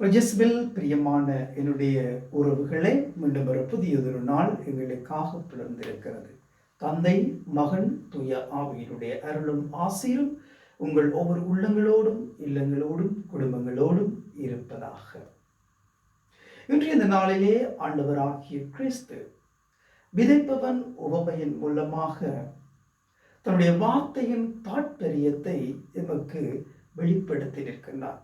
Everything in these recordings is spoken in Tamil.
ரஜஸ்வில் பிரியமான என்னுடைய உறவுகளே மீண்டும் ஒரு புதியதொரு நாள் எங்களுக்காக பிளந்திருக்கிறது தந்தை மகன் துய ஆவியினுடைய அருளும் ஆசையும் உங்கள் ஒவ்வொரு உள்ளங்களோடும் இல்லங்களோடும் குடும்பங்களோடும் இருப்பதாக. இன்றைய இந்த நாளிலே ஆண்டவராகிய கிறிஸ்து விதைப்பவன் உவமையின் மூலமாக தன்னுடைய வார்த்தையின் தாற்பயத்தை எமக்கு வெளிப்படுத்தி நிற்கின்றார்.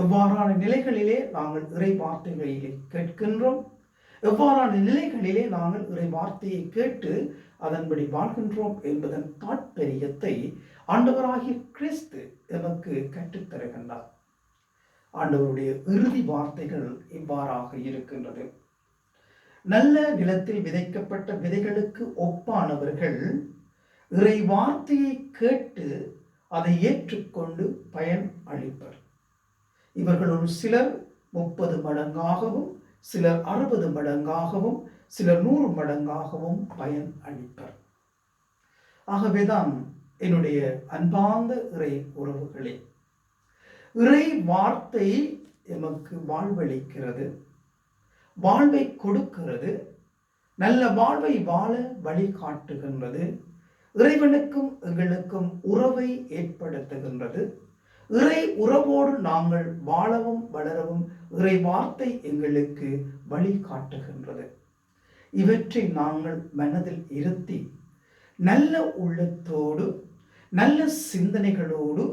எவ்வாறான நிலைகளிலே நாங்கள் இறை வார்த்தைகளிலே கேட்கின்றோம்? எவ்வாறான நிலைகளிலே நாங்கள் இறை வார்த்தையை கேட்டு அதன்படி வாழ்கின்றோம் என்பதன் தாற்பயத்தை ஆண்டவராகிய கிறிஸ்து எமக்கு கற்றுத்தருகின்றார். ஆண்டவருடைய இறுதி வார்த்தைகள் இவ்வாறாக இருக்கின்றது. நல்ல நிலத்தில் விதைக்கப்பட்ட விதைகளுக்கு ஒப்பானவர்கள் இறை வார்த்தையை கேட்டு அதை ஏற்றுக்கொண்டு பயன் அளிப்பர். இவர்களுள் சிலர் முப்பது மடங்காகவும் சிலர் அறுபது மடங்காகவும் சிலர் நூறு மடங்காகவும் பயன் அளிப்பர். ஆகவேதான் என்னுடைய அன்பார்ந்த இறை உறவுகளே இறை வார்த்தை எமக்கு வாழ்வளிக்கிறது வாழ்வை கொடுக்கிறது நல்ல வாழ்வை வாழ வழிகாட்டுகின்றது இறைவனுக்கும் எங்களுக்கும் உறவை ஏற்படுத்துகின்றது இறை உறவோடு நாங்கள் வாழவும் வளரவும் இறை வார்த்தை எங்களுக்கு வழிகாட்டுகின்றது இவற்றை நாங்கள் மனதில் இருத்தி நல்ல உள்ளத்தோடு நல்ல சிந்தனைகளோடு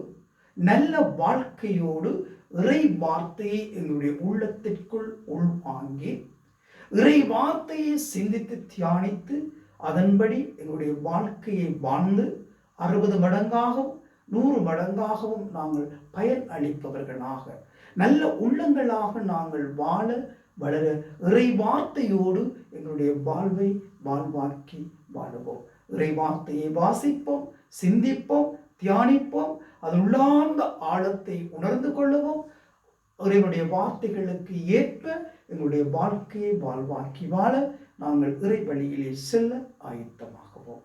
நல்ல வாழ்க்கையோடு இறை வார்த்தையை எங்களுடைய உள்ளத்திற்குள் உள்வாங்கி இறை வார்த்தையை சிந்தித்து தியானித்து அதன்படி எங்களுடைய வாழ்க்கையை வாழ்ந்து அறுபது மடங்காகவும் நூறு மடங்காகவும் நாங்கள் பயன் அளிப்பவர்களாக. நல்ல உள்ளங்களாக நாங்கள் வாழ வளர இறைவார்த்தையோடு எங்களுடைய வாழ்வை வாழ்வாக்கி வாழுவோம். இறைவார்த்தையை வாசிப்போம் சிந்திப்போம் தியானிப்போம் அது உள்ளார்ந்த ஆழத்தை உணர்ந்து கொள்ளவும். இறைவனுடைய வார்த்தைகளுக்கு ஏற்ப எங்களுடைய வாழ்க்கையை வாழ்வாக்கி வாழ நாங்கள் இறை வழியிலே செல்ல ஆயத்தமாகுவோம்.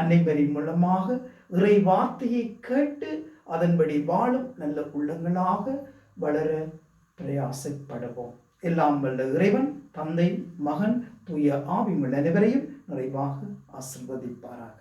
அன்னைவரின் மூலமாக இறை வார்த்தையை கேட்டு அதன்படி வாழும் நல்ல உள்ளங்களாக வளர பிரயாசப்படுவோம். எல்லாம் வல்ல இறைவன் தந்தை மகன் தூய ஆவிமுள்ள அனைவரையும் நிறைவாக ஆசிர்வதிப்பாராக.